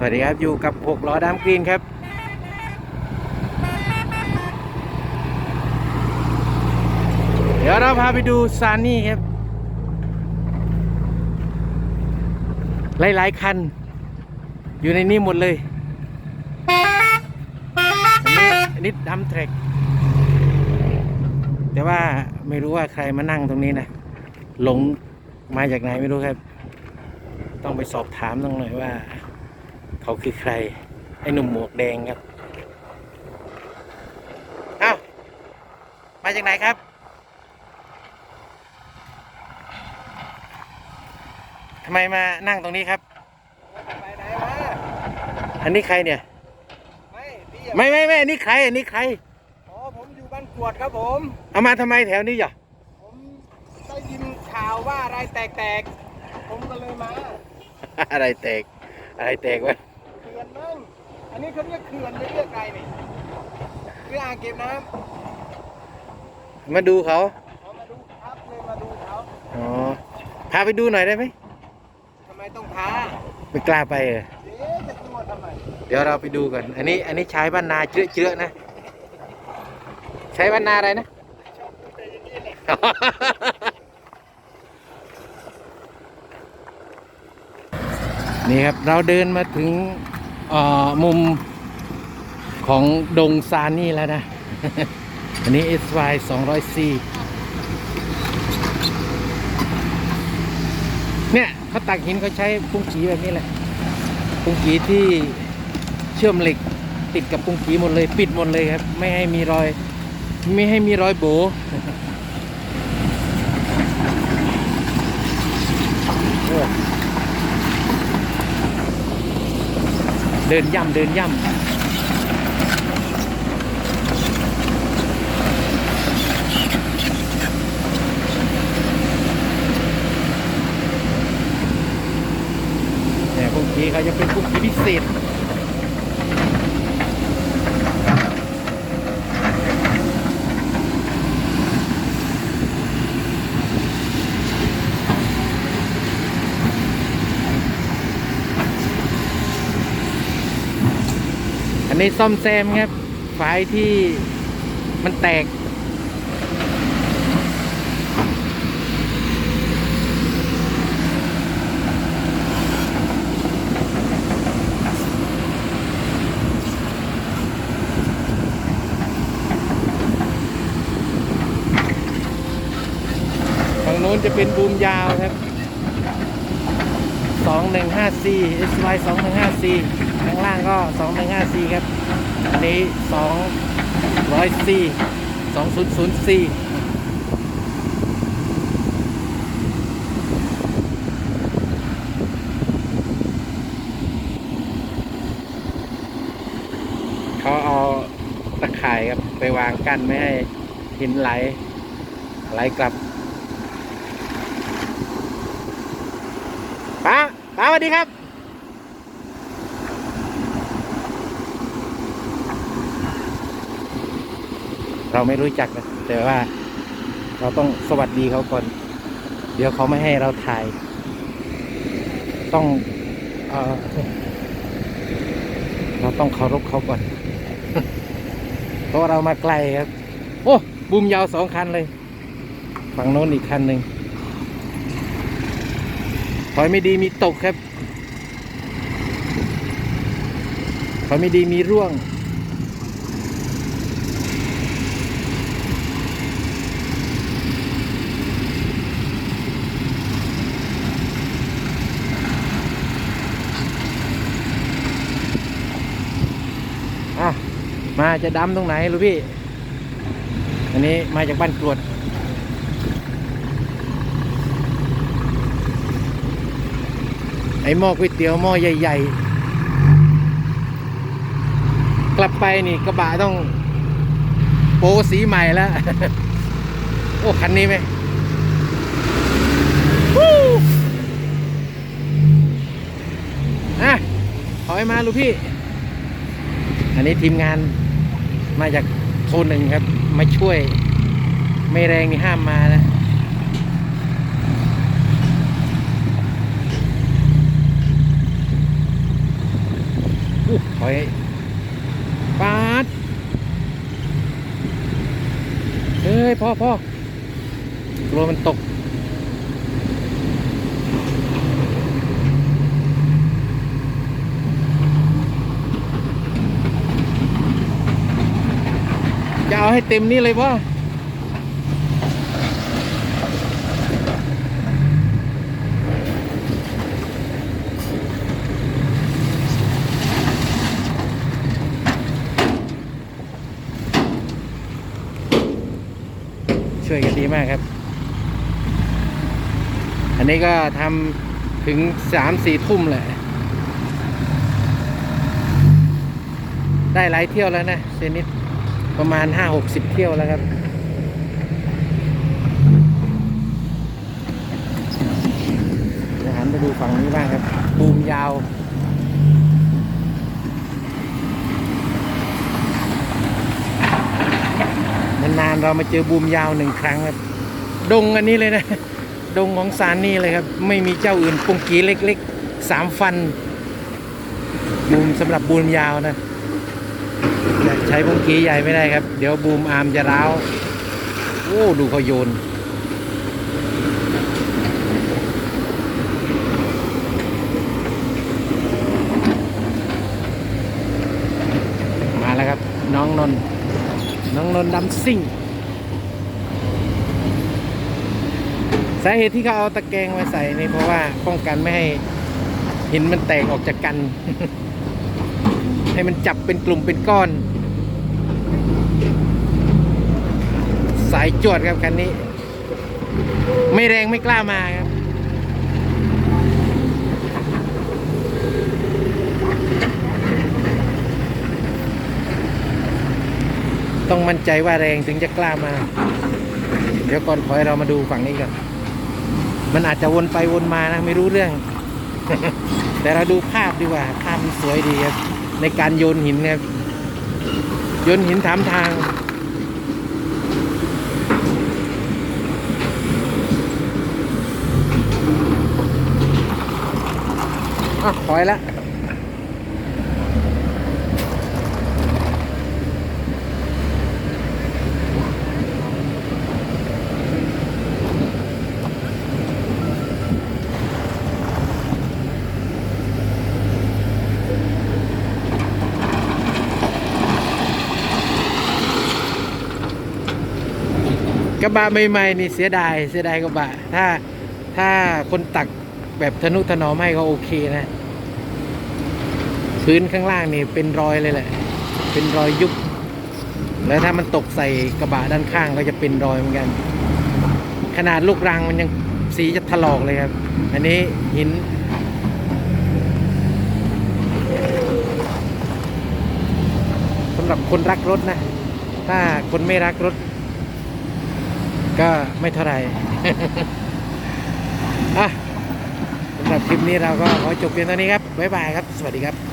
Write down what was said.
สวัสดีครับ อยู่กับหกล้อดามกรีนครับ เดี๋ยวเราพาไปดูซานี่ครับ หลายๆ คัน อยู่ในนี้หมดเลยอันนี้อันนี้ดัมแทร็กแต่ว่าไม่รู้ว่าใครมานั่งตรงนี้นะ หลงมาจากไหนไม่รู้ครับ ต้องไปสอบถามต้องหน่อยว่า เขาคือใคร ไอ้หนุ่มหมวกแดงครับอ้าวมาจากไหนครับ ทำไมมานั่งตรงนี้ครับ ไปไหนมาอันนี้ใครเนี่ย ไม่พี่อะไม่ไม่ไม่อันนี้ใคร อันนี้ใคร อ๋อผมอยู่บ้านกรวดครับผม เอามาทำไมแถวนี้จ้ะผมได้ยินข่าวว่าอะไรแตกๆ ผมก็เลยมา อะไรแตก อะไรแตกวะ เขื่อนมั้งอันนี้เขาเรียกเขื่อนหรือเรียกอะไรนี่เรืออ่างเก็บน้มาดูเขาำเขามาดูครับเลยมาดูเขาอ๋อพาไปดูหน่อยได้ไหมทำไมต้องท้าไม่กล้าไปเหรอเอ๊ะจะตัวทำไมเดี๋ยวเราไปดูกัน อันนี้อันนี้ใช้บ้านนาเจื้อเจื้อๆนะ ใช้บ้านนาอะไรนะชอบพูดแต่อย่างนี้แหละนี่ครับเราเดินมาถึงเอ่อ มุมของดงซานนี่แล้วนะ อันนี้ SY 200C เนี่ยเขาตักหินเขาใช้ปุ้งกีแบบนี้แหละ ปุ้งกีที่เชื่อมเหล็กติดกับปุ้งกีหมดเลย ปิดหมดเลยครับ ไม่ให้มีรอย ไม่ให้มีรอยโบโอ้ เดินย่ำเดินย่ำแต่พวกนี้เขาจะเป็นพวกพิเศษ นนี้ซ่อมแซมครับฝายที่มันแตก ฝั่งโน้นจะเป็นบูมยาวครับ 215C SY 215C ข้างล่างก็ 215C ครับ อันนี้ 200C 200C เขาเอาตะข่ายครับ ไปวางกั้นไม่ให้หินไหล ไหลกลับป้าป้าสวัสดีครับ เราไม่รู้จักนะแต่ว่า เราต้องสวัสดีเขาก่อน เดี๋ยวเขาไม่ให้เราถ่าย ต้องเออเราต้องเคารพเขาก่อน เพราะเรามาไกลครับ โอ้บูมยาวสองคันเลย ฝั่งโน้นอีกคันหนึ่งถอยไม่ดีมีตกครับถอยไม่ดีมีร่วง อะ มาจะดำตรงไหนลูกพี่ อันนี้มาจากบ้านกรวดไอหม้อก๋วยเตี๋ยวหม้อใหญ่ ๆ กลับไปนี่กระบะต้อง โปสีใหม่แล้ว โอ้คันนี้ไหมวู้อะถอยมาลูกพี่ อันนี้ทีมงาน มาจากโซนหนึ่งครับ มาช่วย ไม่แรงนี่ห้ามมานะถอยปาดเฮ้ยพ่อพ่อกลัวมันตก จะเอาให้เต็มนี่เลยพ่อช่วยกันดีมากครับ อันนี้ก็ทำถึงสามสี่ทุ่มแหละ ได้หลายเที่ยวแล้วนะเซนิด ประมาณห้าหกสิบเที่ยวแล้วครับเดี๋ยวหันไปดูฝั่งนี้บ้างครับ บูมยาวนานๆเรามาเจอบูมยาวหนึ่งครั้งครับ ดงอันนี้เลยนะ ดงของสารนี่เลยครับ ไม่มีเจ้าอื่นปุงกีเล็กๆสามฟันบูมสำหรับบูมยาวนะ ใช้ปุงกี้ใหญ่ไม่ได้ครับ เดี๋ยวบูมอาร์มจะร้าวโอ้ดูเขาโยนมาแล้วครับ น้องนนน้องนนดำซิ่งสาเหตุที่เขาเอาตะแกรงมาใส่นี่เพราะว่าป้องกันไม่ให้หินมันแตกออกจากกัน ให้มันจับเป็นกลุ่มเป็นก้อน สายจวดครับคันนี้ ไม่แรงไม่กล้ามาครับ ต้องมั่นใจว่าแรงถึงจะกล้ามา เดี๋ยวก่อนขอให้เรามาดูฝั่งนี้ก่อนมันอาจจะวนไปวนมานะ ไม่รู้เรื่อง แต่เราดูภาพดีกว่า ภาพมันสวยดีครับ ในการโยนหินครับโยนหินถามทางอะถอยแล้ว กระบะใหม่ๆนี่เสียดายเสียดายกระบะ ถ้าถ้าคนตักแบบทนุถนอมให้ก็โอเคนะ พื้นข้างล่างนี่เป็นรอยเลยแหละ เป็นรอยยุบแล้วถ้ามันตกใส่กระบะด้านข้างก็จะเป็นรอยเหมือนกัน ขนาดลูกรังมันยังสีจะถลอกเลยครับ อันนี้หินสำหรับคนรักรถนะ ถ้าคนไม่รักรถ ก็ไม่เท่าไหร่อะสำหรับคลิปนี้เราก็ขอจบเพียงเท่านี้ครับ บ๊ายบายครับ สวัสดีครับ